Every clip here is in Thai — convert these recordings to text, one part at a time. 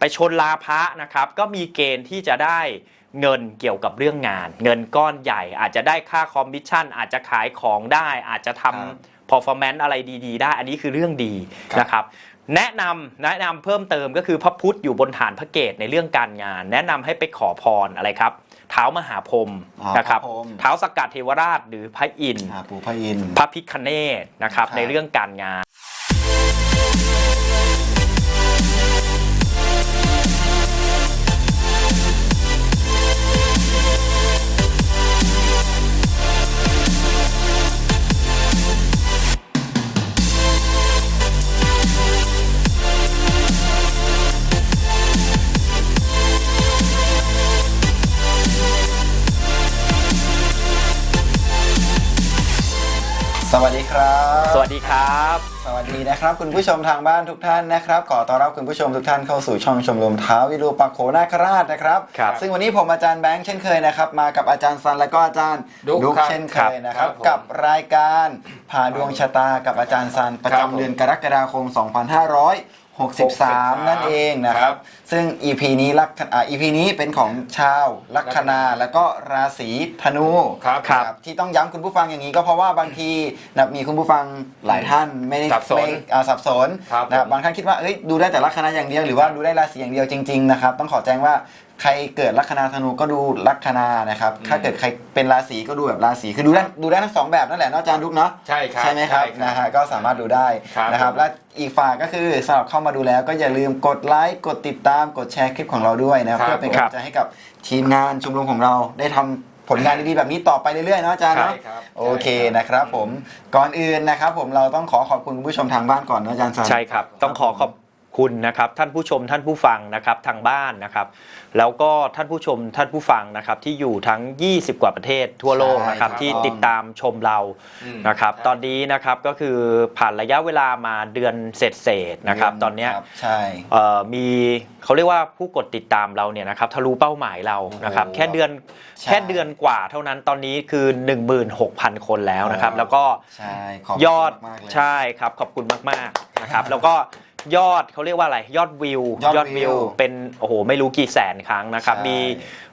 ไปชนลาพระนะครับก็มีเกณฑ์ที่จะได้เงินเกี่ยวกับเรื่องงาน เงินก้อนใหญ่ อาจจะได้ค่าคอมมิชชั่น อาจจะขายของได้ อาจจะทครับำ performance อะไรดี ๆ ได้ อันนี้คือเรื่องดีครับนะครับ แนะนำแนะนำเพิ่มเติมก็คือพระพุทธอยู่บนฐานพระเกตในเรื่องการงาน แนะนำให้ไปขอพรอะไรครับเท้ามหาพรหมอ๋อนะครับพระพรหม เท้าสกกัดเทวราชหรือพระอินทร์ อ่าปู่พระอินทร์ พระพิคเนตนะครับครับในเรื่องการงาน Bye. สวัสดีครับ สวัสดีครับ สวัสดีนะครับ คุณผู้ชมทางบ้านทุกท่านนะครับขอต้อนรับคุณผู้ชมทุกท่านเข้าสู่ช่องชมรมเท้าวิรูปักโขนาคราชนะครับ ครับซึ่งวันนี้ผมอาจารย์แบงค์เช่นเคยนะครับ มากับอาจารย์ซันและก็อาจารย์ดุ๊กครับเช่นเคยนะคครัรับบผมกับรายการผ่าดวงชะตากับอาจารย์ซันประครับผมจำเดือนกรกฎาคม 2563 นั่นเองนะครับ ซึ่ง EP นี้ลักษณะอ่า EP นี้เป็นของชาวลัคนาแล้วก็ราศีธนูครับครับ ที่ต้องย้ำคุณผู้ฟังอย่างนี้ก็เพราะว่าบางทีนะมีคุณผู้ฟังหลายท่านไม่ได้สับสนไม่อ่าสับสนครับนะครับผมบางท่านคิดว่าเอ้ยดูได้แต่ลัคนาอย่างเดียวหรือว่าดูได้ราศีอย่างเดียวจริงๆนะครับต้องขอแจ้งว่า ใครเกิดลัคนาธนูก็ดูลัคนานะครับ ถ้าเกิดใครเป็นราศีก็ดูแบบราศีคือดูได้ดูได้ทั้งสองแบบนั่นแหละเนาะอาจารย์ดุกเนาะใช่ครับใช่ไหมครับใช่นะฮะก็สามารถดูได้ครับนะครับผมและอีกฝ่ายก็คือสำหรับเข้ามาดูแล้ว ก็อย่าลืมกดไลค์กดติดตามกดแชร์คลิปของเราด้วยนะครับครับเพื่อเป็นกำลังใจให้กับทีมงานชมรมของเราได้ทำผลงานดีๆแบบนี้ต่อไปเรื่อยๆเนาะอาจารย์ใช่เนาะครับโอเคนะครับผมก่อนอื่นนะครับผมเราต้องขอขอบคุณคุณผู้ชมทางบ้านก่อนนะอาจารย์สันใช่ครับ ต้องขอขอบ คุณนะครับท่านผู้ชมท่านผู้ฟังนะครับทางบ้านนะครับ แล้วก็ท่านผู้ชมท่านผู้ฟังนะครับที่อยู่ทั้ง 20 กว่าประเทศทั่วโลกนะครับใช่ครับที่ติดตามชมเราอืมนะครับใช่ตอนนี้นะครับก็คือผ่านระยะเวลามาเดือนเศษๆนะครับ ตอนเนี้ยครับใช่ เอ่อมีเขาเรียกว่าผู้กดติดตามเราเนี่ยนะครับทะลุเป้าหมายเรานะครับโอ้โหแค่เดือนใช่ แค่เดือนกว่าเท่านั้นตอนนี้คือ 16,000 คนแล้วนะครับ แล้วก็ใช่ขอบคุณยอดมากๆเลย ใช่ครับขอบคุณมากๆนะครับ แล้วก็ ยอดเขาเรียกว่าอะไรยอดวิวยอดวิวเป็นโอ้โหไม่รู้กี่แสนครั้งนะครับ ใช่มี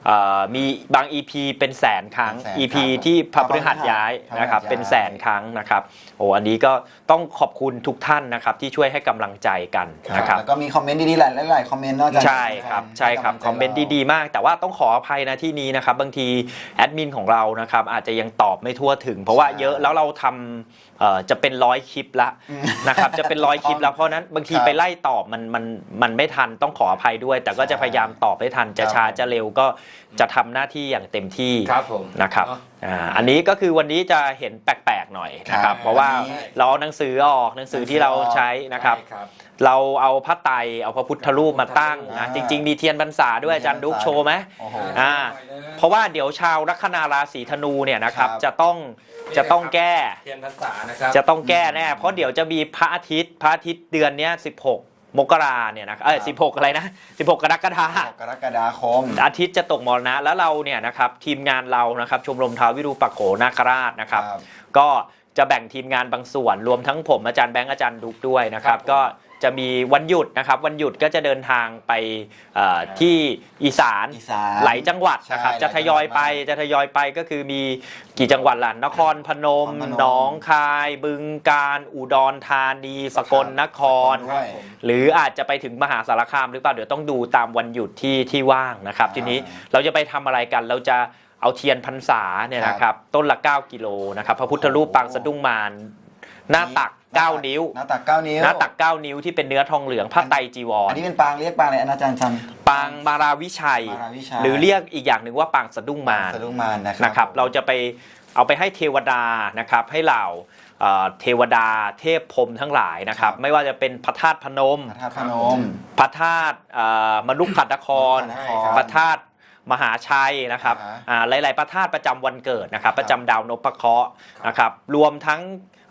เอ่อมีบาง EP เป็นแสนครั้ง เป็นแสน EP ครั้งที่พระพฤหัสย้ายพระพฤหัสนะครับย้ายเป็นแสนครั้งนะครับโอ้อันนี้ก็ต้องขอบคุณทุกท่านนะครับที่ช่วยให้กำลังใจกันนะครับ แล้วก็มีคอมเมนต์ดีๆหลายหลายๆคอมเมนต์เนาะอาจารย์ใช่ครับใช่ครับคอมเมนต์ดีๆมาก แต่ว่าต้องขออภัยนะที่นี้นะครับ บางทีแอดมินของเรานะครับอาจจะยังตอบไม่ทั่วถึง เพราะว่าเยอะแล้วเราทำเอ่อจะเป็นร้อยคลิปละนะครับจะเป็นร้อยคลิปแล้วเพราะฉะนั้นบางทีครับไปไล่ตอบมันมันมันไม่ทันต้องขออภัยด้วย แต่ก็จะพยายามตอบให้ทันจะครับช้าผมจะเร็วก็จะทำหน้าที่อย่างเต็มที่ครับผมนะครับ เนาะ อ่าอันนี้ก็คือวันนี้จะเห็นแปลกๆหน่อยนะครับครับเพราะว่าอันนี้เราเอาหนังสือออกหนังสือที่เราใช้นะครับใช่ครับเราเอาพระไตรเอาพระพุทธรูปมาตั้งนะอ่าจริง ๆ มีเทียนพรรษาด้วยอาจารย์ดุ๊กโชว์ไหมโอ้โหอ่าเพราะว่าเดี๋ยวชาวลัคนาราศีธนูเนี่ยนะครับครับจะต้องจะต้องแก้เทียนพรรษานะครับจะต้องแก้แน่เพราะเดี๋ยวจะมีพระอาทิตย์พระอาทิตย์เดือนเนี้ย16 มกราเนี่ยนะเออ16อะไรนะ16กรกฎาคมกรกฎาคม อาทิตย์จะตกมรณะแล้วเราเนี่ยนะครับทีมงานเรานะครับชมรมท้าววิรูปักโขนาคราชนะครับครับก็จะแบ่งทีมงานบางส่วนรวมทั้งผมอาจารย์แบงค์อาจารย์ดุกด้วยนะครับครับผมก็ จะมีวันหยุดนะครับ วันหยุดก็จะเดินทางไปเอ่อที่อีสานอีสาน หลายจังหวัดนะครับ ใช่จะทยอยไปหลายจังหวัดจะทยอยไปก็คือมีกี่จังหวัดล่ะนครพนมนครพนมหนองคาย บึงกาฬอุดรธานี สกลนครด้วยหรืออาจจะไปถึงมหาสารคามหรือเปล่าเดี๋ยวต้องดูตามวันหยุดที่ที่ว่างนะครับอ่าทีนี้เราจะไปทำอะไรกันเราจะเอาเทียนพรรษาเนี่ยนะครับ ต้นละ 9 กิโลนะครับ พระพุทธรูปปางสะดุ้งมาร หน้าตัก 9 นิ้ว หน้าตัก 9 นิ้วหน้าตัก 9 นิ้วที่เป็นเนื้อทองเหลืองผ้าไตรจีวอัรนนี้เป็นปางเรียกปางอะไรอาจารย์ซันปางมาราวิชัย มาราวิชัย หรือเรียกอีกอย่างหนึ่งว่าปางสะดุ้งมารสะดุ้งมารนะครันะครับ เราจะไปเอาไปให้เทวดานะครับให้เหล่าเอ่อเทวดาเทพพรหมทั้งหลายนะครับ ไม่ว่าจะเป็นพระธาตุพนม พระธาตุพนม พระธาตุเอ่อมรุกขัดนครมรุกขัดนคร พระธาตุ มหาชัยนะครับอ่าฮะอ่าหลาย ๆ พระธาตุประจำวันเกิดนะครับครับประจำดาวนพเคราะห์นะครับ รวมทั้ง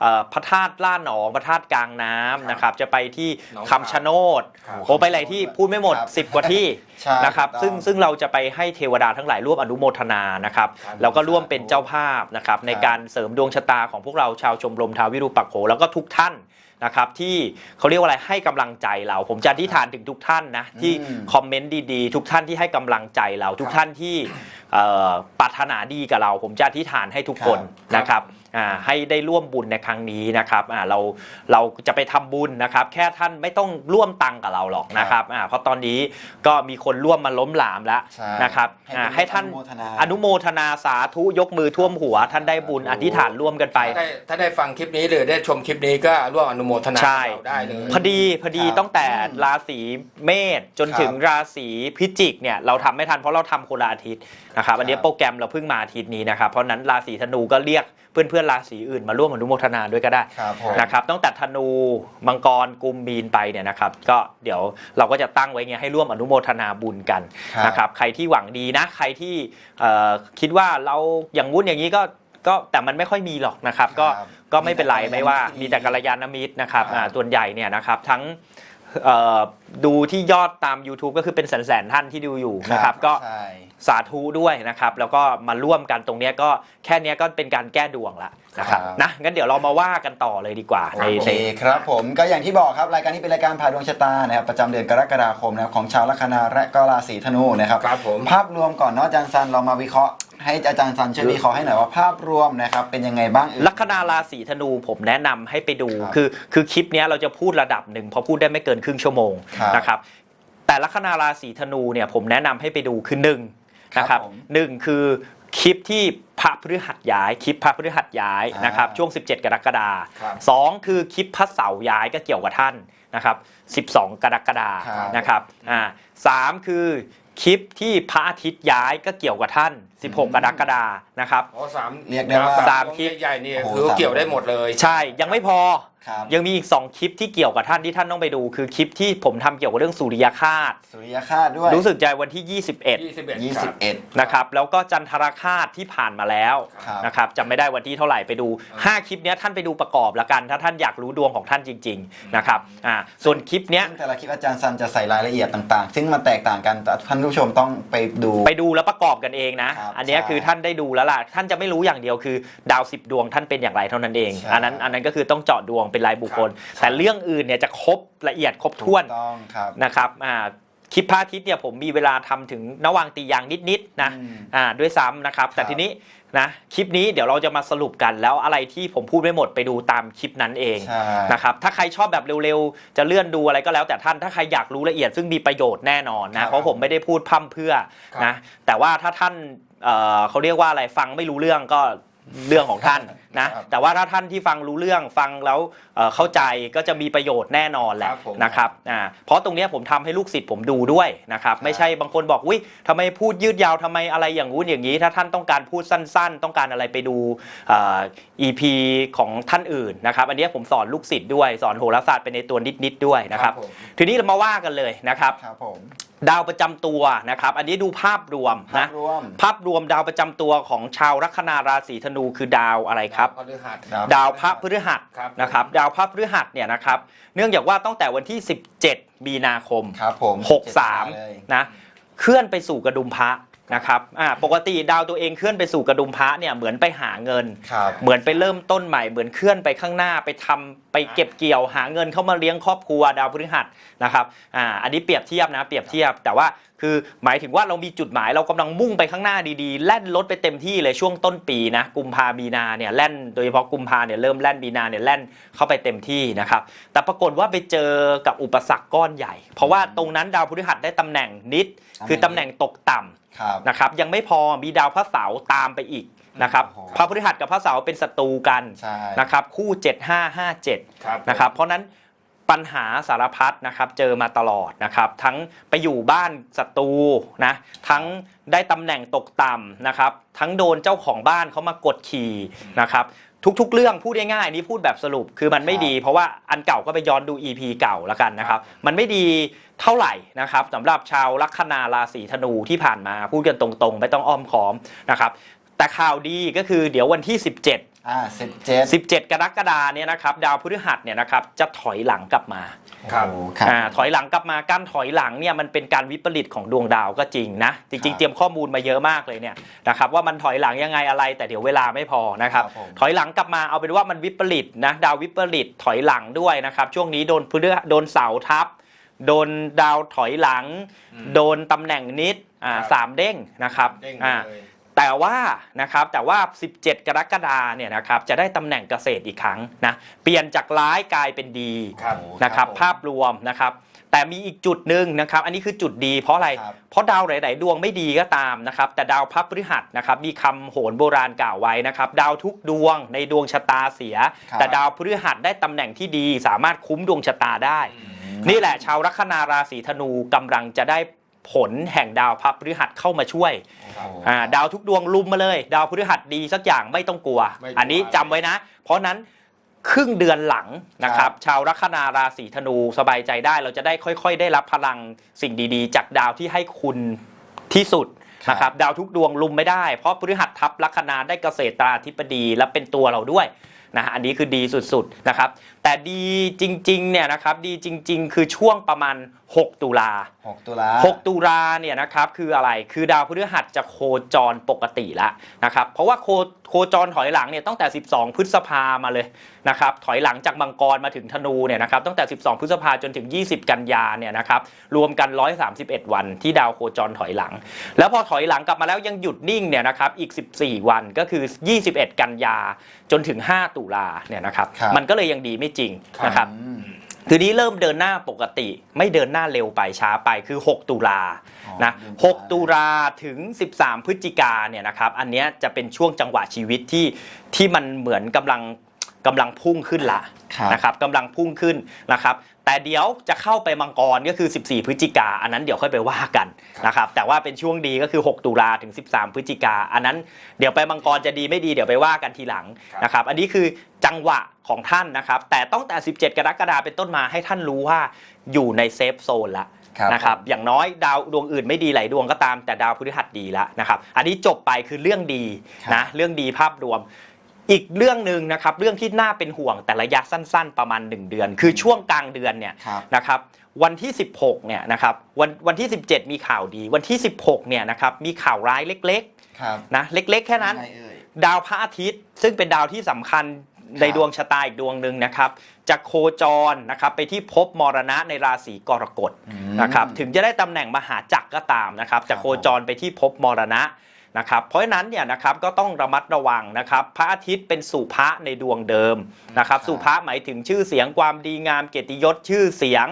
เอ่อพระธาตุล่าหนองพระธาตุกลางน้ำนะครับ จะไปที่หนองคำชะโนดครับโอ้ไปหลายที่พูดไม่หมด ครับ10 กว่าที่ใช่นะครับ ถูกต้องซึ่งซึ่งเราจะไปให้เทวดาทั้งหลายร่วมอนุโมทนานะครับครับแล้วก็ร่วมเป็นเจ้าภาพนะครับ ในครับการเสริมดวงชะตาของพวกเราชาวชมรมทาวิรูปักโขแล้วก็ทุกท่าน นะครับที่เขาเรียกว่าอะไรให้กำลังใจเรา ผมจะอธิษฐานถึงทุกท่านนะที่อืมคอมเมนต์ดีๆ ทุกท่านที่ให้กำลังใจเรา ทุกท่านที่เอ่อปรารถนาดีกับเรา ผมจะอธิษฐานให้ทุกคนครับนะครับอ่า ให้ได้ร่วมบุญในครั้งนี้นะครับอ่าเราเราจะไปทำบุญนะครับแค่ท่านไม่ต้องร่วมตังค์กับเราหรอกนะครับอ่าเพราะตอนนี้ก็มีคนร่วมมาล้มหลามแล้วใช่นะครับให้อ่าเป็นให้ท่านอนุโมทนาอนุโมทนาสาธุยกมือท่วมหัว ท่านได้บุญสาธุอธิษฐานร่วมกันไปถ้าได้ถ้าได้ฟังคลิปนี้หรือได้ชมคลิปนี้ก็ร่วมอนุโมทนาใช่กับเราได้เลยพอดีพอดีครับตั้งแต่อืมราศีเมษจนครับถึงราศีพิจิกเนี่ยเราทำไม่ทันเพราะเราทำคนละอาทิตย์นะครับอันนี้ครับโปรแกรมเราเพิ่งมาอาทิตย์นี้นะครับเพราะฉะนั้นราศีธนูก็เรียกเพื่อนเพื่อนๆราศีอื่นมาร่วมอนุโมทนาด้วยก็ได้ครับผม นะครับตั้งแต่ธนูมังกรกุมมีนไปเนี่ยนะครับ ก็เดี๋ยวเราก็จะตั้งไว้เงี้ยให้ร่วมอนุโมทนาบุญกันครับ นะครับใครที่หวังดีนะใครที่เอ่อคิดว่าเราอย่างวุ้นอย่างนี้ก็ก็แต่มันไม่ค่อยมีหรอกนะครับ ก็ครับก็ไม่เป็นไรมีแต่ไม่ว่ากัลยาณมิตรมีแต่กัลยาณมิตรนะครับครับ อ่าส่วนใหญ่เนี่ยนะครับทั้งเอ่อดูที่ยอดตาม YouTube ก็คือเป็นแสนๆท่านที่ดูอยู่นะครับก็ ใช่ สาธุด้วยนะครับ แล้วก็มาร่วมกันตรงเนี้ยก็แค่เนี้ยก็เป็นการแก้ดวงละนะครับครับ นะงั้นเดี๋ยวเรามาว่ากันต่อเลยดีกว่าในโอเคใน ครับผมก็อย่างที่บอกครับรายการนี้เป็นรายการผ่าดวงชะตานะครับประจำเดือนกรกฎาคมนะครับของชาวลัคนาและก็ราศีธนูนะครับครับผม ภาพรวมก่อนเนาะอาจารย์ซันเรามาวิเคราะห์ให้อาจารย์ซันช่วยวิเคราะห์ให้หน่อยว่าภาพรวมนะครับเป็นยังไงบ้างเอ่ย ลัคนาราศีธนูผมแนะนำให้ไปดูครับคือคือคลิปเนี้ยเราจะพูดระดับหนึ่งเพราะพูดได้ไม่เกินครึ่งชั่วโมงครับ นะครับแต่ลัคนาราศีธนูเนี่ยผมแนะนำให้ไปดูคือหนึ่งครับ นะครับผมหนึ่งคือคลิปที่พระพฤหัสย้าย คลิปพระพฤหัสย้ายอ่านนะครับ ช่วง 17 กรกฎาครับสองคือคลิปพระเสาร์ย้ายก็เกี่ยวกับท่านนะครับ 12 กรกฎาครับนะครับอ่าสามคือคลิปที่พระอาทิตย์ย้ายก็เกี่ยวกับท่าน 16 กรกฎานะครับ อ๋อสามเรียกได้ว่า สามคลิป ใหญ่ๆนี่โอ้โห คือสามเกี่ยวได้หมดเลย ใช่ยังไม่พอ ครับ ยังมีอีก 2 คลิปที่เกี่ยวกับท่านที่ท่านต้องไปดู คือคลิปที่ผมทำเกี่ยวกับเรื่องสุริยคาต สุริยคาตด้วยรู้สึกใจวันที่ 21 21ครับ21นะครับแล้วก็จันทรคาตที่ผ่านมาแล้วครับ นะครับจำไม่ได้วันที่เท่าไหร่ไปดู 5 คลิปเนี้ยท่านไปดูประกอบละกัน ถ้าท่านอยากรู้ดวงของท่านจริงๆนะครับอ่าส่วนคลิปเนี้ย ซึ่งแต่ละคลิปอาจารย์ซันจะใส่รายละเอียดต่างๆ ซึ่งมันแตกต่างกันแต่ท่านผู้ชมต้องไปดู ไปดูแล้วประกอบกันเองนะ ครับอันเนี้ยใช่คือท่านได้ดูแล้วล่ะ ท่านจะไม่รู้อย่างเดียวคือ ดาวสิบดวงท่านเป็นอย่างไรเท่านั้นเองใช่อันนั้นอันนั้นก็คือต้องเจาะดวงเป็นรายบุคคลครับแต่เรื่องอื่นเนี่ยจะครบละเอียดครบถ้วนถูกต้องครับนะครับอ่าคลิปพระอาทิตย์เนี่ยผมมีเวลาทำถึงนวางตียางนิดๆนะอืมอ่าด้วยซ้ำนะครับ แต่ครับทีนี้นะคลิปนี้เดี๋ยวเราจะมาสรุปกันแล้วอะไรที่ผมพูดไม่หมดไปดูตามคลิปนั้นเองใช่นะครับถ้าใครชอบแบบเร็วๆ จะเลื่อนดูอะไรก็แล้วแต่ท่านถ้าใครอยากรู้ละเอียดซึ่งมีประโยชน์แน่นอนครันะบเพราะผมไม่ได้พูดพร่ำเพรื่อครับนะแต่ว่าถ้าท่าน เอ่อเขาเรียกว่าอะไรฟังไม่รู้เรื่องก็เรื่องของท่านนะครับแต่ว่าถ้าท่านที่ฟังรู้เรื่องฟังแล้วเอ่อเข้าใจก็จะมีประโยชน์แน่นอนแหละครับผมนะครับอ่าเพราะตรงเนี้ยผมทำให้ลูกศิษย์ผมดูด้วยนะครับไม่ใช่บางคนบอกอุ้ยทำไมพูดยืดยาวทำไมอะไรอย่างงู้นอย่างนี้ ถ้าท่านต้องการพูดสั้น ๆ ต้องการอะไรไปดูเอ่อ EP ของท่านอื่นนะครับอันเนี้ยผมสอนลูกศิษย์ด้วยสอนโหราศาสตร์ไปในตัวนิดๆด้วยนะครับผม ทีนี้เรามาว่ากันเลยนะครับ ครับผม ดาวประจำตัวนะครับ อันนี้ดูภาพรวมภานะพรวมภาพรวมดาวประจำตัวของชาวลัคนาราศีธนูคือดาวอะไรครับ พฤหัสครับดาวพระพฤหัสครับ นะครับ ดาวพระพฤหัสเนี่ยนะครับ เนื่องจากว่าตั้งแต่วันที่ 17 มีนาคม ครับผมเลย63นะ เคลื่อนไปสู่กระดุมพระ นะครับอ่าปกติดาวตัวเองเคลื่อนไปสู่กระดุมพระเนี่ยเหมือนไปหาเงิน ครับ เหมือนไปเริ่มต้นใหม่เหมือนเคลื่อนไปข้างหน้าไปทำไปเก็บเกี่ยวหาเงินเข้ามาเลี้ยงครอบครัวดาวพฤหัสนะครับอ่าอันนี้เปรียบเทียบนะเปรียบเทียบแต่ว่า คือหมายถึงว่าเรามีจุดหมายเรากำลังมุ่งไปข้างหน้าดีๆ แล่นรถไปเต็มที่เลยช่วงต้นปีนะกุมภามีนาเนี่ยแล่นโดยเฉพาะกุมภาเนี่ยเริ่มแล่นมีนาเนี่ยแล่นเข้าไปเต็มที่นะครับแต่ปรากฏว่าไปเจอกับอุปสรรคก้อนใหญ่ เพราะว่าตรงนั้นดาวพฤหัสได้ตำแหน่งนิด คือตำแหน่งตกต่ำครับนะครับยังไม่พอมีดาวพระเสาร์ตามไปอีกนะครับโอ้โหพระพฤหัสกับพระเสาร์เป็นศัตรูกันใช่นะครับคู่ 7557ครับนะครับเพราะฉะนั้น ปัญหาสารพัดนะครับเจอมาตลอดนะครับ ทั้งไปอยู่บ้านศัตรูนะทั้งได้ตำแหน่งตกต่ำนะครับ ทั้งโดนเจ้าของบ้านเขามากดขี่นะครับทุกๆ เรื่องพูดง่ายๆนี่พูดแบบสรุปคือมันไม่ดีเพราะว่าอันเก่าก็ไปย้อนดู EP เก่าแล้วกันนะครับ มันไม่ดีเท่าไหร่นะครับสำหรับชาวลัคนาราศีธนูที่ผ่านมาพูดกันตรงๆ ไม่ต้องอ้อมค้อมนะครับ แต่ข่าวดีก็คือเดี๋ยววันที่ 17 อ่าสิบเจ็ด17 กรกฎาเนี่ยนะครับดาวพฤหัสเนี่ยนะครับจะถอยหลังกลับมาครับโอ้ครับอ่าถอยหลังกลับมาการถอยหลังเนี่ยมันเป็นการวิปริตของดวงดาวก็จริงนะจครัริงบๆเตรียมข้อมูลมาเยอะมากเลยเนี่ยนะครับว่ามันถอยหลังยังไงอะไรแต่เดี๋ยวเวลาไม่พอนะครับครับผม ถอยหลังกลับมาเอาเป็นว่ามันวิปริตนะดาววิปริตถอยหลังด้วยนะครับช่วงนี้โดนพฤหัสโดนเสาทับ โดนดาวถอยหลังอืมโดนตำแหน่งนิดอ่าครับ สามเด้งนะครับเด้งอ่า เลย แต่ว่านะครับแต่ว่า 17 กรกฎาเนี่ยนะครับจะได้ตำแหน่งเกษตรอีกครั้งนะเปลี่ยนจากร้ายกลายเป็นดีครับนะครับผมภาพรวมนะครับแต่มีอีกจุดหนึ่งนะครับ อันนี้คือจุดดีเพราะอะไร ครับ เพราะดาวหลาย ๆ ดวงไม่ดีก็ตามนะครับ แต่ดาวพระพฤหัสนะครับ มีคำโหนโบราณกล่าวไว้นะครับ ดาวทุกดวงในดวงชะตาเสีย ครับ แต่ดาวพฤหัสได้ตำแหน่งที่ดี สามารถคุ้มดวงชะตาได้ นี่แหละชาวลัคนาราศีธนูกำลังจะได้ ผลแห่งดาวพระพฤหัสเข้ามาช่วยครับอ่าดาวทุกดวงลุมมาเลย ดาวพฤหัสดีสักอย่างไม่ต้องกลัว ไม่กลัว อันนี้จำไว้นะ เพราะนั้นครึ่งเดือนหลังนะครับ ชาวลัคนาราศีธนูสบายใจได้เราจะได้ค่อยๆ ได้รับพลังสิ่งดีๆ จากดาวที่ให้คุณที่สุดครับนะครับ ดาวทุกดวงลุมไม่ได้ เพราะพฤหัสทับลัคนาได้เกษตราธิบดีและเป็นตัวเราด้วย นะฮะอันนี้คือดีสุดๆนะครับแต่ดีจริงๆเนี่ยนะครับดีจริง ๆ คือช่วงประมาณ 6 ตุลา6 ตุลา 6 ตุลาเนี่ยนะครับคืออะไรคือดาวพฤหัสจะโคจรปกติแล้วนะครับเพราะว่าโคโคจรถอยหลังเนี่ยตั้งแต่ 12 พฤษภามาเลยนะครับถอยหลังจากมังกรมาถึงธนูเนี่ยนะครับตั้งแต่ 12 พฤษภาจนถึง 20 กันยาเนี่ยนะครับรวมกัน 131 วันที่ดาวโคจรถอยหลัง แล้วพอถอยหลังกลับมาแล้วยังหยุดนิ่งเนี่ยนะครับอีก 14 วันก็คือ 21 กันยาจนถึง 5 ตุลาเนี่ยนะครับครับ มันก็เลยยังดีไม่จริงนะครับ อืม ทีนี้เริ่มเดินหน้าปกติ ไม่เดินหน้าเร็วไปช้าไปคือ 6 ตุลาอ๋อนะเดือนตุลา6ตุลาถึง 13 พฤศจิกาเนี่ยนะครับ อันเนี้ยจะเป็นช่วงจังหวะชีวิตที่ที่มันเหมือนกำลังกำลังพุ่งขึ้นละครับ นะครับกำลังพุ่งขึ้นนะครับแต่เดี๋ยวจะเข้าไปมังกรก็คือ 14 พฤศจิกาอันนั้นเดี๋ยวค่อยไปว่ากันนะครับแต่ว่าเป็นช่วงดีก็คือ 6 ตุลาถึง 13 พฤศจิกาอันนั้นเดี๋ยวไปมังกรจะดีไม่ดีเดี๋ยวไปว่ากันทีหลังครับนะครับอันนี้คือจังหวะของท่านนะครับแต่ต้องแต่ 17 กรกฎาคมเป็นต้นมาให้ท่านรู้ว่าอยู่ในเซฟโซนละครับนะครับอย่างน้อยดาวดวงอื่นไม่ดีหลายดวงก็ตามแต่ดาวพฤหัสดีแล้วนะครับอันนี้จบไปคือเรื่องดีนะเรื่องดีภาพรวม อีกเรื่องหนึ่งนะครับเรื่องที่น่าเป็นห่วงแต่ระยะสั้น ๆ ประมาณ 1 เดือน คือช่วงกลางเดือนเนี่ยครับ นะครับวันที่ 16เนี่ยนะครับวันวันที่ 17 มีข่าวดี วันที่ 16เนี่ยนะครับมีข่าวร้ายเล็กครับๆนะเล็กๆแค่นั้น ยังไงเอ่ย ดาวพระอาทิตย์ ซึ่งเป็นดาวที่สำคัญในดวงชะตาอีกดวงหนึ่งนะครับจะโคจรนะครับไปที่ภพมรณะในราศีกรกฎอืมนะครับถึงจะได้ตำแหน่งมหาจักรก็ตามนะครับครัจะบโคจรไปที่ภพมรณะ นะครับเพราะฉะนั้นเนี่ยนะครับก็ต้องระมัดระวังนะครับพระอาทิตย์เป็นสุภะในดวงเดิมนะครับสุภะหมายถึงชื่อเสียงความดีงามเกียรติยศชื่อเสียง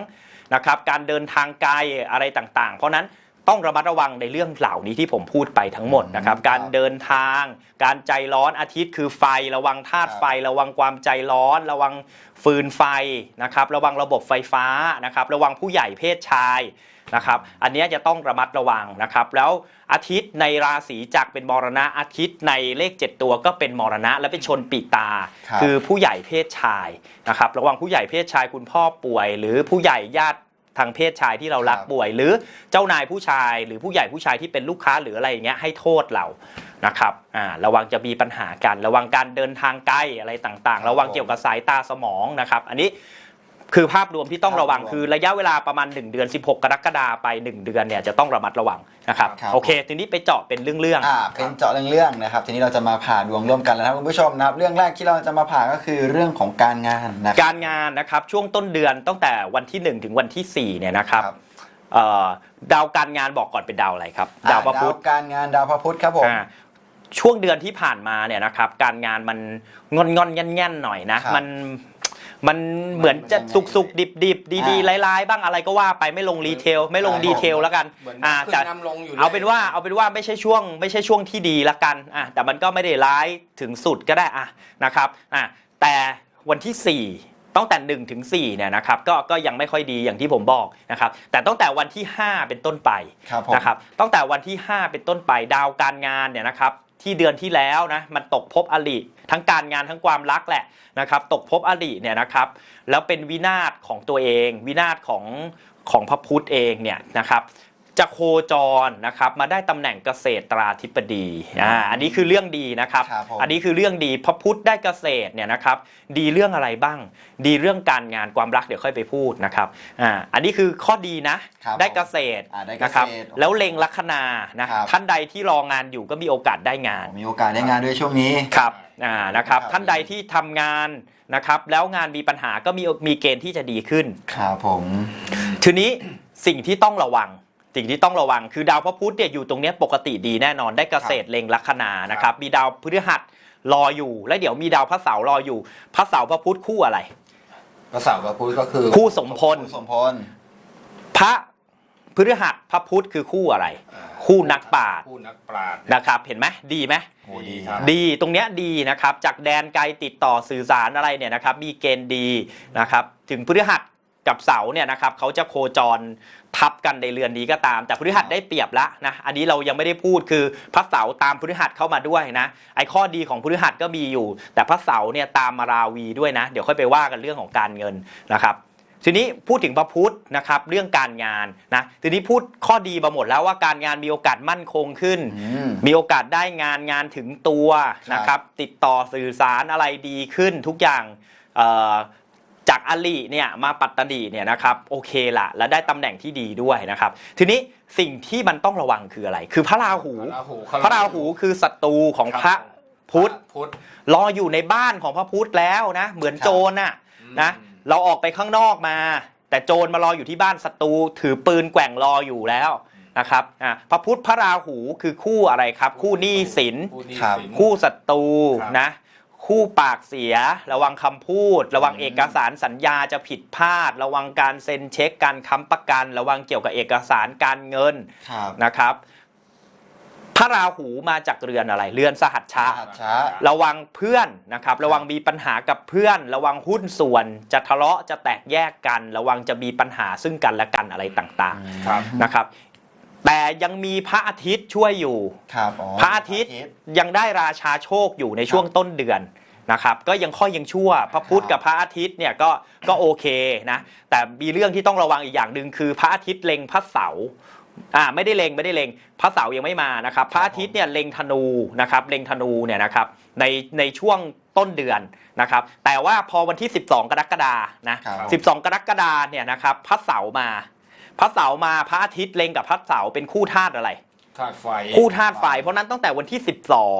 นะครับการเดินทางไกลอะไรต่างๆ เพราะฉะนั้นต้องระมัดระวังในเรื่องเหล่านี้ที่ผมพูดไปทั้งหมดนะครับอืมการครับเดินทาง การใจร้อนอาทิตย์คือไฟ ระวังธาตุครับไฟ ระวังความใจร้อน ระวังฟืนไฟนะครับ ระวังระบบไฟฟ้านะครับ ระวังผู้ใหญ่เพศชาย นะครับ อันเนี้ยจะต้องระมัดระวังนะครับ แล้วอาทิตย์ในราศีจักรเป็นมรณะ อาทิตย์ในเลข 7 ตัวก็เป็นมรณะ และเป็นชนปีตาครับคือผู้ใหญ่เพศชายนะครับ ระวังผู้ใหญ่เพศชายคุณพ่อป่วย หรือผู้ใหญ่ญาติทางเพศชายที่เรารักครับป่วย หรือเจ้านายผู้ชาย หรือผู้ใหญ่ผู้ชายที่เป็นลูกค้าหรืออะไรอย่างเงี้ยให้โทษเรานะครับอ่าระวังจะมีปัญหากัน ระวังการเดินทางไกลอะไรต่างครับๆระวังเกี่ยวกับสายตาสมองนะครับ อันนี้ คือภาพรวมที่ต้องระวังภาพรวมคือระยะเวลาประมาณ 1 เดือน 16 กรกฎาไป 1 เดือนเนี่ยจะต้องระมัดระวังนะครับครับ โอเค ทีนี้ไปเจาะเป็นเรื่องอ่าเป็นเจาะเรื่องๆนะครับ ทีนี้เราจะมาผ่าดวงร่วมกันแล้วนะครับคุณผู้ชมนะครับ เรื่องแรกที่เราจะมาผ่าก็คือเรื่องของการงานนะคๆรับการงานนะครับช่วงต้นเดือนตั้งแต่วันที่ 1 ถึงวันที่4เนี่ยนะครับครับ เอ่อดาวการงานบอกก่อนเป็นดาวอะไรครับ ดาวพระพุธดาวการงานดาวพระพุธครับผม อ่าช่วงเดือนที่ผ่านมาเนี่ยนะครับการงานมันงอนงอนๆแง่นแง่นๆหน่อยนะครับ มัน มันเหมือนจะมันยังไงสุกสุกดิบดิบดีดีอ่าๆร้ายๆบ้างอะไรก็ว่าไปไม่ลงรีเทลไม่ลงครับดีเทลแล้วกันเหมือนอ่าขึ้นแต่น้ำลงอยู่เอาเป็นว่าเอาเป็นว่าไม่ใช่ช่วง ไม่ใช่ช่วงที่ดีละกันอะแต่มันก็ไม่ได้ร้ายถึงสุดก็ได้อะนะครับอะแต่วันที่ 4ตั้งแต่1ถึง4เนี่ยนะครับก็ก็ยังไม่ค่อยดีอย่างที่ผมบอกนะครับแต่ตั้งแต่วันที่ 5 เป็นต้นไปครับผมนะครับตั้งแต่วันที่ 5 เป็นต้นไปดาวการงานเนี่ยนะครับ ที่เดือนที่แล้วนะมันตกภพอริทั้งการงานทั้งความรักแหละนะครับตกภพอริเนี่ยนะครับแล้วเป็นวินาศของตัวเอง วินาศของของพระพุทธเองเนี่ยนะครับ จะโคจรนะครับมาได้ตำแหน่งเกษตราธิบดีอ่าอันนี้คือเรื่องดีนะครับ ครับผม อันนี้คือเรื่องดีพระพุธได้เกษตรเนี่ยนะครับ ดีเรื่องอะไรบ้าง ดีเรื่องการงานความรักเดี๋ยวค่อยไปพูดนะครับอ่าอันนี้คือข้อดีนะ ครับได้เกษตรอ่าได้เกษตรนะครับ แล้วเล็งลัคนานะครับ ท่านใดที่รองานอยู่ก็มีโอกาสได้งาน มีโอกาสได้งานด้วยช่วงนี้ ครับอ่านะครับ ครับ ท่านใดที่ทำงานนะครับ แล้วงานมีปัญหาก็มีมีเกณฑ์ที่จะดีขึ้น ครับผม ทีนี้สิ่งที่ต้องระวัง สิ่งที่ต้องระวังคือดาวพระพุธเนี่ยอยู่ตรงเนี้ยปกติดีแน่นอนได้เกษตรเล็งลัคนานะครับมีดาวพฤหัสรออยู่ แล้วเดี๋ยวมีดาวพระเสาร์รออยู่ พระเสาร์พระพุธคู่อะไร พระเสาร์พระพุธก็คือคู่สมพลคุณสมพล พระพฤหัสพระพุธคือคู่อะไร คู่นักปราชญ์คู่นักปราชญ์นะครับ เห็นไหมดีไหม โอ้ดีครับ ดีตรงเนี้ยดีนะครับ จากแดนไกลติดต่อสื่อสารอะไรเนี่ยนะครับ มีเกณฑ์ดีนะครับ ถึงพฤหัส กับเสาร์เนี่ยนะครับเขาจะโคจรทับกันในเรือนนี้ก็ตาม แต่พฤหัสได้เปรียบละนะอันนี้เรายังไม่ได้พูดคือพระเสาร์ตามพฤหัสเข้ามาด้วยนะไอ้ข้อดีของพฤหัสก็มีอยู่ แต่พระเสาร์เนี่ยตามมาราวีด้วยนะ เดี๋ยวค่อยไปว่ากันเรื่องของการเงินนะครับทีนี้พูดถึงพระพุธนะครับเรื่องการงานนะทีนี้พูดข้อดีมาหมดแล้วว่าการงานมีโอกาสมั่นคงขึ้นอืมมีโอกาสได้งานงานถึงตัวครับนะครับติดต่อสื่อสารอะไรดีขึ้นทุกอย่างเอ่อ จากอลีเนี่ยมาปัตตานีเนี่ยนะครับโอเคละและได้ตำแหน่งที่ดีด้วยนะครับ ทีนี้สิ่งที่มันต้องระวังคืออะไร คือพระราหู พระราหูพระราหูคือศัตรูของพระพุทธพุทธรออยู่ในบ้านของพระพุทธแล้วนะ เหมือนโจรน่ะนะอืมเราออกไปข้างนอกมา แต่โจรมารออยู่ที่บ้านศัตรูถือปืนแกว่งรออยู่แล้วนะครับอะพระพุทธพระราหูคือคู่อะไรครับ คู่หนี้สินคู่หนี้ครับสินคู่ศัตรูครับนะ คู่ปากเสีย ระวังคำพูด ระวังเอกสารสัญญาจะผิดพลาด ระวังการเซ็นเช็คการค้ำประกัน ระวังเกี่ยวกับเอกสารการเงินครับนะครับพระราหูมาจากเรือนอะไร เรือนสหัชชะ หัดช้าระวังเพื่อนนะครับ ระวังมีปัญหากับเพื่อน ระวังหุ้นส่วน จะทะเลาะจะแตกแยกกัน ระวังจะมีปัญหาซึ่งกันและกันอะไรต่างครับๆนะครับ แต่ยังมีพระอาทิตย์ช่วยอยู่ ครับอ๋อพระอาทิตย์ยังได้ราชาโชคอยู่ในช่วงต้นเดือนนะครับก็ยังค่อยยังชั่วพระพุธกับพระอาทิตย์เนี่ยก็ก็โอเคนะแต่มีเรื่องที่ต้องระวังอีกอย่างหนึ่งคือพระอาทิตย์เล็งพระเสาร์อ่าไม่ได้เล็งไม่ได้เล็งพระเสาร์ยังไม่มานะครับ พระอาทิตย์เนี่ยเล็งธนูนะครับเล็งธนูเนี่ยนะครับในในช่วงต้นเดือนนะครับแต่ว่าพอวันที่ 12 กรกฎานะครับ12 กรกฎาเนี่ยนะครับพระเสาร์มา พระเสาร์มาพระอาทิตย์เล็งกับพระเสาร์เป็นคู่ธาตุอะไรธาตุไฟคู่ธาตุไฟ เพราะนั้นตั้งแต่วันที่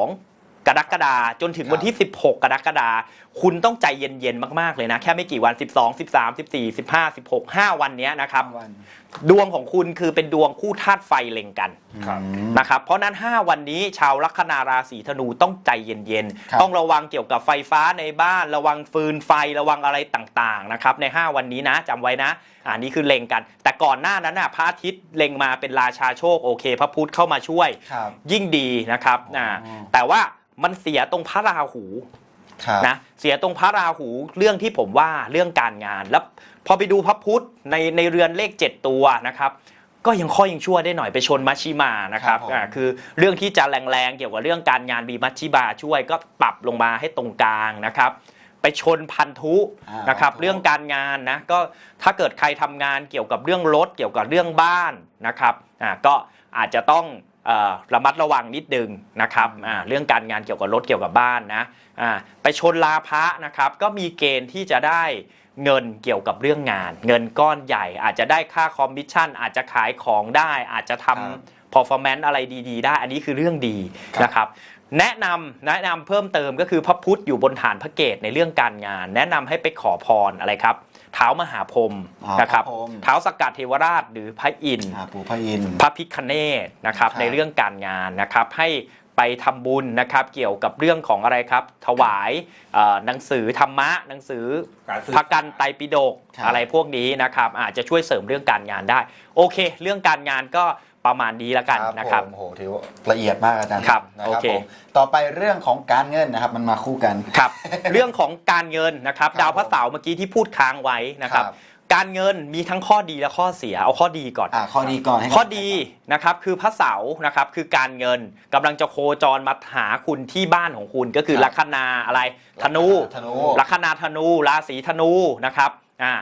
12 กรกฎาจนถึงวันที่ 16 กรกฎาคุณต้องใจเย็นๆมากๆเลยนะ แค่ไม่กี่วัน 12 13 14 15 16 5 วันเนี้ยนะครับวัน ดวงของคุณคือเป็นดวงคู่ธาตุไฟเล็งกันครับอืมนะครับ เพราะนั้น 5 วันนี้ชาวลัคนาราศีธนูต้องใจเย็นครับ ๆ ต้องระวังเกี่ยวกับไฟฟ้าในบ้าน ระวังฟืนไฟระวังอะไรต่างๆนะครับใน 5 วันนี้นะจำไว้นะอ่านี่คือเล็งกัน แต่ก่อนหน้านั้นน่ะพระอาทิตย์เล็งมาเป็นราชาโชคโอเค พระพุธเข้ามาช่วย ครับ ยิ่งดีนะครับอ๋ออ่าแต่ว่ามันเสียตรงพระราหูครับ นะเสียตรงพระราหูเรื่องที่ผมว่าเรื่องการงานแล้วพอไปดูพระพุธในในเรือนเลข 7 ตัวนะครับก็ยังค่อยยังชั่วได้หน่อยไปชนมัชชิมานะครับครับผมอ่าคือเรื่องที่จะแรงๆเกี่ยวกับเรื่องการงานมีมัชชิบาช่วยก็ปรับลงมาให้ตรงกลางนะครับไปชนพันธุอ่านะครับพันธุเรื่องการงานนะก็ถ้าเกิดใครทำงานเกี่ยวกับเรื่องรถเกี่ยวกับเรื่องบ้านนะครับอ่าก็อาจจะต้องเอ่อ ระมัดระวังนิดนึงนะครับอ่าเรื่องการงานเกี่ยวกับรถเกี่ยวกับบ้านนะอ่าไปชนลาภะนะครับก็มีเกณฑ์ที่จะได้เงินเกี่ยวกับเรื่องงาน เงินก้อนใหญ่ อาจจะได้ค่าคอมมิชชั่น อาจจะขายของได้ อาจจะทครับำ performance อะไรดี ๆ ได้ อันนี้คือเรื่องดีครับนะครับแนะนำแนะนำเพิ่มเติมก็คือพระพุธอยู่บนฐานพระเกตในเรื่องการงาน แนะนำให้ไปขอพรอะไรครับ เท้ามหาพรหมอ๋อนะครับพระพรหม เท้าสกัดเทวราชหรือพระอินทร์ อ่าปู่พระอินทร์ พระพิคเนตนะครับครับ ในเรื่องการงานนะครับให้ไปทำบุญนะครับเกี่ยวกับเรื่องของอะไรครับ ถวายเอ่อหนังสือธรรมะ หนังสือการสื่อพระกันไตรปิฎกครับอะไรพวกนี้นะครับอาจจะช่วยเสริมเรื่องการงานได้ โอเค เรื่องการงานก็ ประมาณนี้แล้วกันนะครับผมโอ้โหถือว่าละเอียดมากอาจารย์ครับนะโอเคผมต่อไปเรื่องของการเงินนะครับมันมาคู่กันครับ เรื่องของการเงินนะครับครับดาวพระเสาร์เมื่อกี้ที่พูดค้างไว้นะครับครับ การเงินมีทั้งข้อดีและข้อเสียเอาข้อดีก่อนอ่าข้อดีก่อนให้ข้อดีนะครับคือพระเสาร์นะครับคือการเงินกำลังจะโคจรมาหาคุณที่บ้านของคุณก็คือลัคนาอะไรธนูธนูลัคนาธนูราศีธนูนะครับอ่า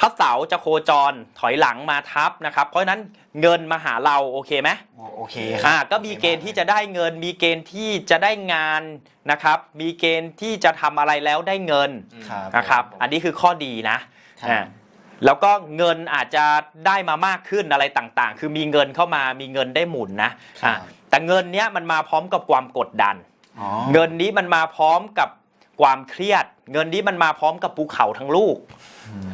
พระเสาร์จะโคจรถอยหลังมาทับนะครับเพราะฉะนั้นเงินมาหาเราโอเคไหมโอเคอ่าก็มีเกณฑ์ที่จะได้เงิน มีเกณฑ์ที่จะได้งานนะครับ มีเกณฑ์ที่จะทำอะไรแล้วได้เงินครับนะครับ อันนี้คือข้อดีนะครับอ่าแล้วก็เงินอาจจะได้มามากขึ้นอะไรต่างๆ คือมีเงินเข้ามามีเงินได้หมุนนะอ่าแต่เงินเนี้ยมันมาพร้อมกับความกดดันอ๋อเงินนี้มันมาพร้อมกับ ความเครียด เงินนี้มันมาพร้อมกับภูเขาทั้งลูก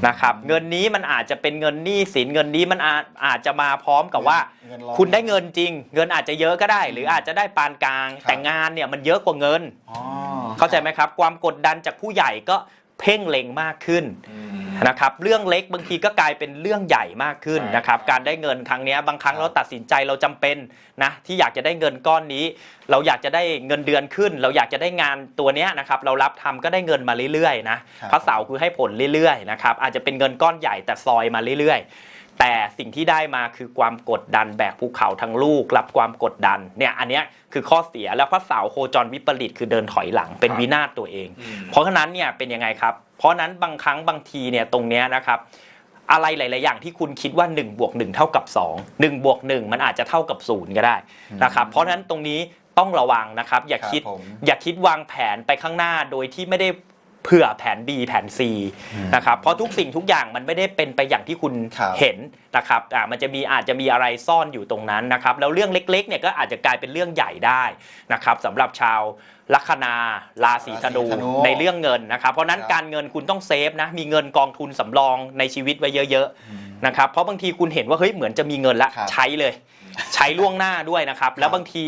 นะครับ เงินนี้มันอาจจะเป็นเงินหนี้สินเงินนี้มันอาจอาจจะมาพร้อมกับว่า เงินร้อน คุณได้เงินจริง เงินอาจจะเยอะก็ได้ หรืออาจจะได้ปานกลางครับแต่งานเนี่ยมันเยอะกว่าเงิน อ๋อ เข้าใจไหมครับ ความกดดันจากผู้ใหญ่ก็ เพ่งเล็งมากขึ้นนะครับเรื่องเล็กบางทีก็กลายเป็นเรื่องใหญ่มากขึ้นใช่นะครับการได้เงินครั้งเนี้ยบางครั้งครับเราตัดสินใจเราจำเป็นนะที่อยากจะได้เงินก้อนนี้ เราอยากจะได้เงินเดือนขึ้น เราอยากจะได้งานตัวเนี้ยนะครับเรารับทำก็ได้เงินมาเรื่อยๆนะครับพระเสาร์คือให้ผลเรื่อยๆนะครับอาจจะเป็นเงินก้อนใหญ่แต่ซอยมาเรื่อยๆ แต่สิ่งที่ได้มาคือความกดดันแบกภูเขาทั้งลูกรับความกดดันเนี่ยอันเนี้ยคือข้อเสียแล้วพระเสาร์โคจรวิปริตคือเดินถอยหลังเป็นครับวินาศตัวเอง เพราะฉะนั้นเนี่ยเป็นยังไงครับ เพราะฉะนั้นบางครั้งบางทีเนี่ยตรงเนี้ยนะครับอะไรหลาย ๆ อย่างที่คุณคิดว่า1บวก1เท่ากับ 2 1บวก1มันอาจจะเท่ากับ0ก็ได้นะครับเพราะฉะนั้นตรงนี้ต้องระวังนะครับ อย่าครับคิดผมอย่าคิดวางแผนไปข้างหน้าโดยที่ไม่ได้ เผื่อแผน B แผน C นะครับเพราะทุกสิ่งทุกอย่างมันไม่ได้เป็นไปอย่างที่คุณครับเห็นนะครับอ่ามันจะมีอาจจะมีอะไรซ่อนอยู่ตรงนั้นนะครับแล้วเรื่องเล็กๆเนี่ยก็อาจจะกลายเป็นเรื่องใหญ่ได้นะครับสำหรับชาวลัคนาราศีธนูราศีธนูในเรื่องเงินนะครับ เพราะฉะนั้นครับ การเงินคุณต้องเซฟนะมีเงินกองทุนสำรองในชีวิตไว้เยอะ ๆ นะครับเพราะบางทีคุณเห็นว่าเฮ้ยเหมือนจะมีเงินละครับใช้เลย ใช้ล่วงหน้าด้วยนะครับ แล้วบางที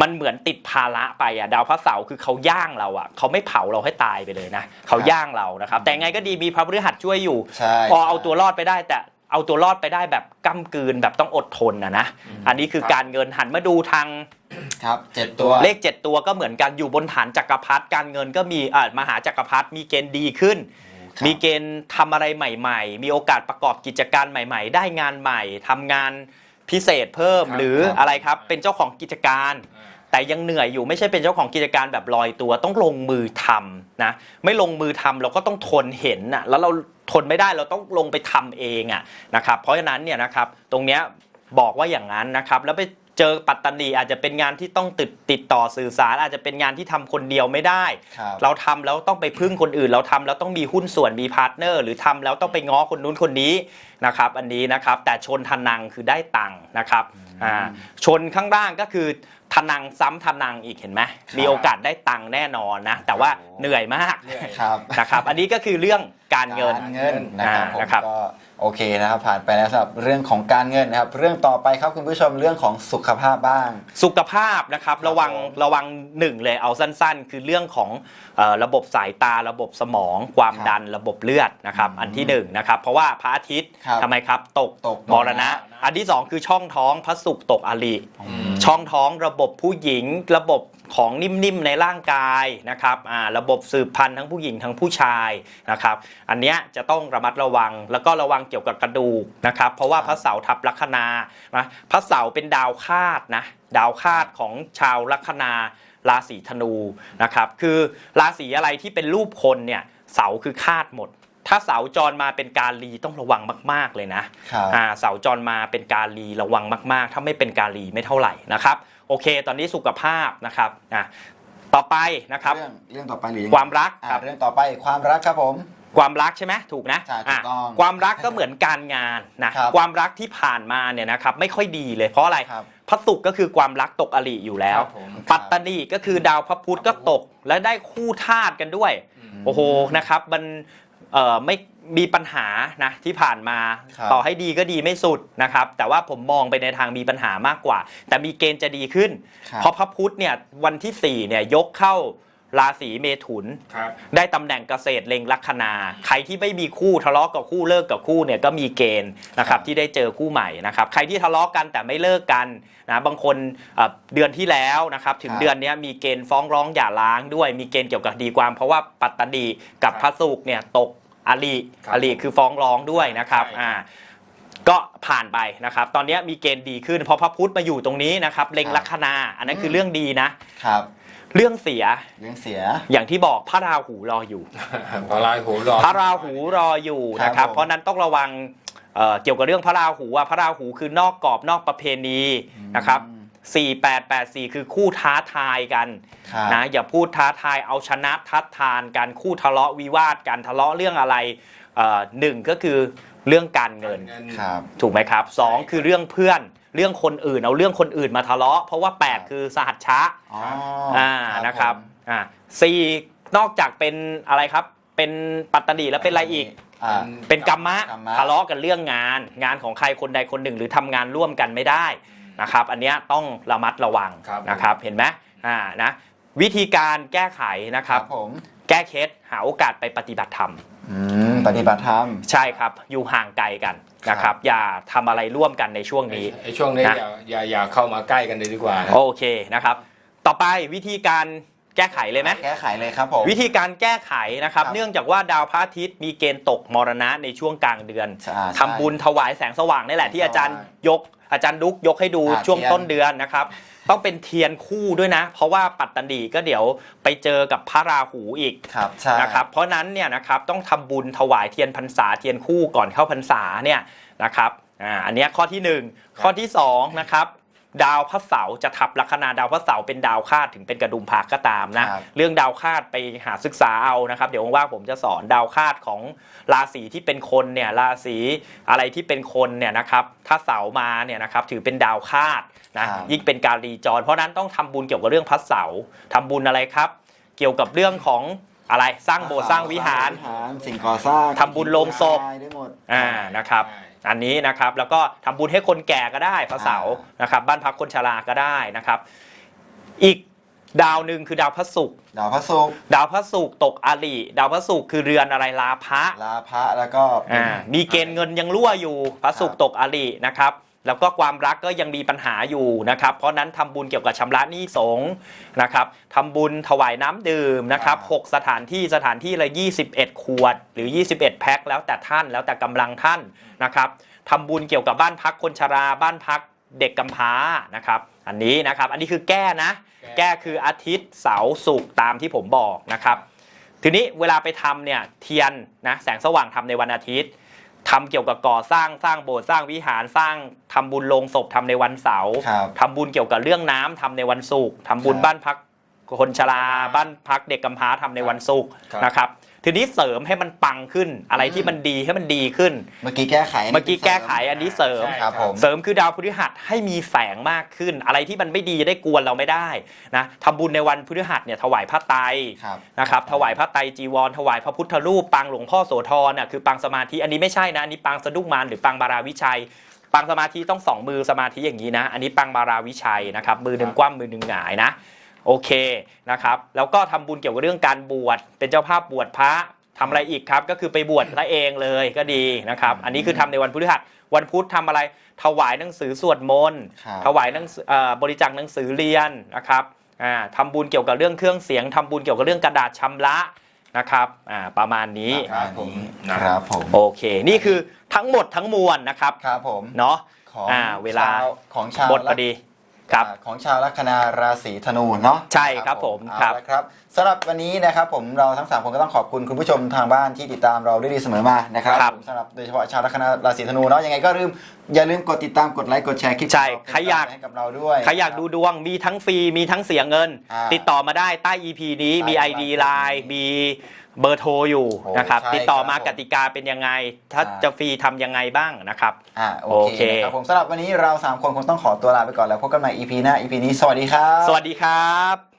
มันเหมือนติดภาระไปอะดาวพระเสาร์คือเขาย่างเราอะเขาไม่เผาเราให้ตายไปเลยนะเขาย่างเรานะครับ แต่ไงก็ดีมีพระพฤหัสช่วยอยู่ ใช่พอเอาตัวรอดไปได้แต่เอาตัวรอดไปได้แบบก้ากลืนแบบต้องอดทนนะนะอันนี้คือครับการเงินหันมาดูทาง ครับเจ็ดตัว เลข 7 ตัวก็เหมือนกันอยู่บนฐานจักรพรรดิการเงินก็มีอ่ามหาจักรพรรดิมีเกณฑ์ดีขึ้น ครับมีเกณฑ์ทำอะไรใหม่ ๆ มีโอกาสประกอบกิจการใหม่ ๆ ได้งานใหม่ทำงานพิเศษเพิ่มครับหรือครับ อะไรครับเป็นเจ้าของกิจการ แต่ยังเหนื่อยอยู่ไม่ใช่เป็นเจ้าของกิจการแบบลอยตัว ต้องลงมือทำนะไม่ลงมือทำเราก็ต้องทนเห็นนะแล้วเราทนไม่ได้เราต้องลงไปทำเองอะนะครับเพราะฉะนั้นเนี่ยนะครับตรงเนี้ยบอกว่าอย่างนั้นนะครับแล้วไปเจอปัตตานีอาจจะเป็นงานที่ต้องติดติดต่อสื่อสาร อาจจะเป็นงานที่ทำคนเดียวไม่ได้ ครับเราทำแล้วต้องไปพึ่งคนอื่น เราทำแล้วต้องมีหุ้นส่วนมีพาร์ทเนอร์ หรือทำแล้วต้องไปง้อคนนู้นคนนี้นะครับ อันนี้นะครับแต่ชนทนังคือได้ตังค์นะครับอ่าชนข้างล่างก็คือ ทนังซ้ำทนังอีกเห็นไหมมีโอกาสได้ตังค์แน่นอนนะ แต่ว่าเหนื่อยมากเหนื่อยครับนะครับ อันนี้ก็คือเรื่องการเงิน การเงินนะครับผมนะครับ ก็โอเคนะครับ ผ่านไปแล้วสำหรับเรื่องของการเงินนะครับ เรื่องต่อไปครับคุณผู้ชมเรื่องของสุขภาพบ้าง สุขภาพนะครับครับระวังผมระวังหนึ่งเลยเอาสั้นๆ คือเรื่องของเอ่อระบบสายตาระบบสมอง ความครับดันระบบเลือดนะครับอืมอันที่หนึ่งนะครับเพราะว่าพระอาทิตย์ครับทำไมครับตกตกมรณะ อันที่สองคือช่องท้องพระศุกร์ตกอริช่องท้องระบบผู้หญิง ระบบของนิ่มๆในร่างกายนะครับอ่าระบบสืบพันธุ์ทั้งผู้หญิงทั้งผู้ชายนะครับอันเนี้ยจะต้องระมัดระวังแล้วก็ระวังเกี่ยวกับกระดูกนะครับเพราะว่าครับพระเสาร์ทับลัคนานะพระเสาร์เป็นดาวคาดนะดาวคาดของชาวลัคนาราศีธนูนะครับคือราศีอะไรที่เป็นรูปคนเนี่ยเสาคือคาดหมด ถ้าเสาจรมาเป็นการลีต้องระวังมาก ๆเลยนะครับอ่าเสาจรมาเป็นการลีระวังมาก ๆ ถ้าไม่เป็นการลีไม่เท่าไหร่นะครับโอ เค ตอนนี้สุขภาพนะครับอะต่อไปนะครับ เรื่องเรื่องต่อไปหรือยังความรักอ่าครับ เรื่องต่อไปความรักครับผม ความรักใช่ไหมถูกนะใช่ถูกต้องะความรักก็เหมือนการงานนะครับความรักที่ผ่านมาเนี่ยนะครับไม่ค่อยดีเลยเพราะอะไรครับพระศุกร์ก็คือความรักตกอริอยู่แล้ว ครับผมปัตตานีก็คือดาวพระพุธก็ตกและได้คู่ธาตุกันด้วยโอ้โหนะครับมันเอ่อไม่ มีปัญหานะที่ผ่านมาครับต่อให้ดีก็ดีไม่สุดนะครับแต่ว่าผมมองไปในทางมีปัญหามากกว่า แต่มีเกณฑ์จะดีขึ้น ครับ เพราะพระพุธเนี่ยวันที่ 4 เนี่ยยกเข้าราศีเมถุน ครับ ได้ตำแหน่งเกษตรเล็งลัคนา ใครที่ไม่มีคู่ทะเลาะกับคู่เลิกกับคู่เนี่ยก็มีเกณฑ์นะครับครับที่ได้เจอคู่ใหม่นะครับใครที่ทะเลาะกันแต่ไม่เลิกกันนะบางคนเอ่อเดือนที่แล้วนะครับถึงครับ เดือนเนี้ยมีเกณฑ์ฟ้องร้องหย่าร้างด้วยมีเกณฑ์เกี่ยวกับคดีความ เพราะว่าปัตตานีกับครับ พระศุกร์เนี่ยตก อลีครับอลีคือฟ้องร้องด้วยนะครับใช่ อ่าก็ผ่านไปนะครับ ตอนนี้มีเกณฑ์ดีขึ้นเพราะพระพุธมาอยู่ตรงนี้นะครับเล็งครับลัคนา อันนั้นคือเรื่องดีนะ ครับเรื่องเสียเรื่องเสีย อย่างที่บอกพระราหูรออยู่พอลายหูรอ พระราหูรออยู่นะครับครับ ผม เพราะฉะนั้นต้องระวังเอ่อเกี่ยวกับเรื่องพระราหูว่าพระราหูคือนอกกรอบนอกประเพณีนะครับ 4884 คือคู่ท้าทายกันครับนะอย่าพูดท้าทายเอาชนะทัดทานกันคู่ทะเลาะวิวาทกันทะเลาะเรื่องอะไรเอ่อหนึ่งก็คือเรื่องการเงิน ครับ ถูกไหมครับสองคือเรื่องเพื่อนเรื่องคนอื่นเอาเรื่องคนอื่นมาทะเลาะ เพราะว่า 8 คือสหัชชะอ๋ออ่านะครับอ่าสี่นอกจากเป็นอะไรครับเป็นปัตตนีแล้วเป็นอะไรอีก อ่า เป็นกรรมะกรรมะ ทะเลาะกันเรื่องงาน งานของใครคนใดคนหนึ่งหรือทำงานร่วมกันไม่ได้ นะครับอันเนี้ยต้องระมัดระวังครับนะครับเห็นไหมอ่านะวิธีการแก้ไขนะครับผมแก้เคล็ดหาโอกาสไปปฏิบัติธรรมอืมปฏิบัติธรรมใช่ครับ อยู่ห่างไกลกันนะคครัรับบอย่าทำอะไรร่วมกันในช่วงนี้ไอ้ช่วงนี้นะอย่าอย่าอย่าเข้ามาใกล้กันเลยดีกว่านะโอเคนะครับ ต่อไปวิธีการแก้ไขเลยไหมแก้ไขเลยครับผมวิธีการแก้ไขนะครับครับเนื่องจากว่าดาวพระอาทิตย์มีเกณฑ์ตกมรณะในช่วงกลางเดือนใช่ทำบุญถวายแสงสว่างนี่แหละที่อาจารย์แสงสว่างยก อาจารย์ดุกยกให้ดูอ่าช่วงเทียน ต้นเดือนนะครับ ต้องเป็นเทียนคู่ด้วยนะ เพราะว่าปัตตนีก็เดี๋ยวไปเจอกับพระราหูอีก ครับใช่ นะครับเพราะนั้นเนี่ยนะครับต้องทำบุญถวายเทียนพรรษาเทียนคู่ก่อนเข้าพรรษาเนี่ยนะครับอ่าอันเนี้ยข้อที่หนึ่งข้อที่สองนะครับ ดาวพระเสาร์จะทับลัคนาดาวพระเสาร์เป็นดาวคาดถึงเป็นกระดุมพากก็ตามนะ ครับ เรื่องดาวคาดไปหาศึกษาเอานะครับ เดี๋ยวว่างๆผมจะสอนดาวคาดของราศีที่เป็นคนเนี่ยราศีอะไรที่เป็นคนเนี่ยนะครับถ้าเสาร์มาเนี่ยนะครับถือเป็นดาวคาดนะครับ ยิ่งเป็นการรีจร เพราะฉะนั้นต้องทำบุญเกี่ยวกับเรื่องพระเสาร์ทำบุญอะไรครับ เกี่ยวกับเรื่องของอะไรสร้างโบสถ์สร้างวิหารสิ่งก่อสร้างทำบุญโลงศพ ได้หมด อ่านะครับ อันนี้นะครับแล้วก็ทำบุญให้คนแก่ก็ได้พระเสาร์อ่นะครับบ้านพักคนชราก็ได้นะครับ อีกดาวหนึ่งคือดาวพระศุกร์ดาวพระศุกร์ดาวพระศุกร์ตกอาลีดาวพระศุกร์คือเรือนอะไรลาภะลาพระแล้วก็เป็นอ่ามีเกณฑ์เงินยังรั่วอยู่พระศุกร์ตกอาลีนะครับ แล้วก็ความรักก็ยังมีปัญหาอยู่นะครับ เพราะนั้นทำบุญเกี่ยวกับชำระหนี้สงฆ์นะครับทำบุญถวายน้ำดื่มนะครับหกสถานที่สถานที่ละ 21 ขวด หรือ 21 แพ็คแล้วแต่ท่านแล้วแต่กำลังท่านนะครับทำบุญเกี่ยวกับบ้านพักคนชราบ้านพักเด็กกำพร้านะครับ อันนี้นะครับ อันนี้คือแก้นะ แก้คืออาทิตย์เสาร์ศุกร์ตามที่ผมบอกนะครับ ทีนี้เวลาไปทำเนี่ยเทียนนะแสงสว่างทำในวันอาทิตย์ ทำเกี่ยวกับก่อสร้างสร้างโบสถ์สร้างวิหารสร้างทำบุญโลงศพทำในวันเสาร์ครับทำบุญเกี่ยวกับเรื่องน้ำทำในวันศุกร์ทำบุญครับ บ้านพักคนชราบ้านพักเด็กกำพร้าทำในวันศุกร์ครับ นะครับ ทีนี้เสริมให้มันปังขึ้นอะไรที่มันดีให้มันดีขึ้น เมื่อกี้แก้ไขเมื่อกี้แก้ไขอันนี้เสริมใช่ครับผมเสริมคือดาวพฤหัสให้มีแสงมากขึ้น อะไรที่มันไม่ดีจะได้กวนเราไม่ได้นะทำบุญในวันพฤหัสเนี่ยถวายพระไตรครับ นะครับถวายพระไตรจีวร ถวายพระพุทธรูปปางหลวงพ่อโสธรน่ะคือปางสมาธิอันนี้ไม่ใช่นะอันนี้ปางสะดุ้งมารหรือปางบาราวิชัย ปางสมาธิต้องสองมือสมาธิอย่างนี้นะ อันนี้ปางบาราวิชัยนะครับมือหนึ่งครับกว้างมือหนึ่งหงายนะ โอเคนะครับแล้วก็ทำบุญเกี่ยวกับเรื่องการบวชเป็นเจ้าภาพบวชพระทำอะไรอีกครับ ก็คือไปบวชพระเองเลยก็ดีนะครับ อันนี้คือทำในวันพฤหัสวันพุธทำอะไรถวายหนังสือสวดมนต์ครับถวายหนังสือเอ่อบริจาคหนังสือเรียนนะครับอ่าทำบุญเกี่ยวกับเรื่องเครื่องเสียงทำบุญเกี่ยวกับเรื่องกระดาษชำระนะครับอ่าประมาณนี้ครับผมครับผมโอเค นี่คือทั้งหมดทั้งมวลนะครับครับผมเนาะของอ่าเวลาชของชาวหมดพอดี ครับอ่าของชาวลัคนาราศีธนูเนาะใช่ครับผมเอาครับละครับสำหรับวันนี้นะครับผมเราทั้งสามคนก็ต้องขอบคุณคุณผู้ชมทางบ้านที่ติดตามเราด้วยดีเสมอมานะครับครับผมสำหรับโดยเฉพาะชาวลัคนาราศีธนูเนาะยังไงก็ลืมอย่าลืมกดติดตามกดไลค์กดแชร์คลิปใช่ของเใครอยากให้กับเราด้วยใครอยากดูดวงมีทั้งฟรีมีทั้งเสียเงินอ่าติดต่อมาได้ใต้ EP นี้มีใต้ ID ใต้ Line มี เบอร์โทรอยู่โอ้นะครับ ใช่ติดต่อมาครับผม กติกาเป็นยังไง ถ้าอ่าจะฟรีทำยังไงบ้างนะครับ อ่าโอโอเค เคนะครับผมสำหรับวันนี้เราสามคนคงต้องขอตัวลาไปก่อนแล้วพบกันใหม่ EP หน้า EP นี้สวัสดีครับ สวัสดีครับ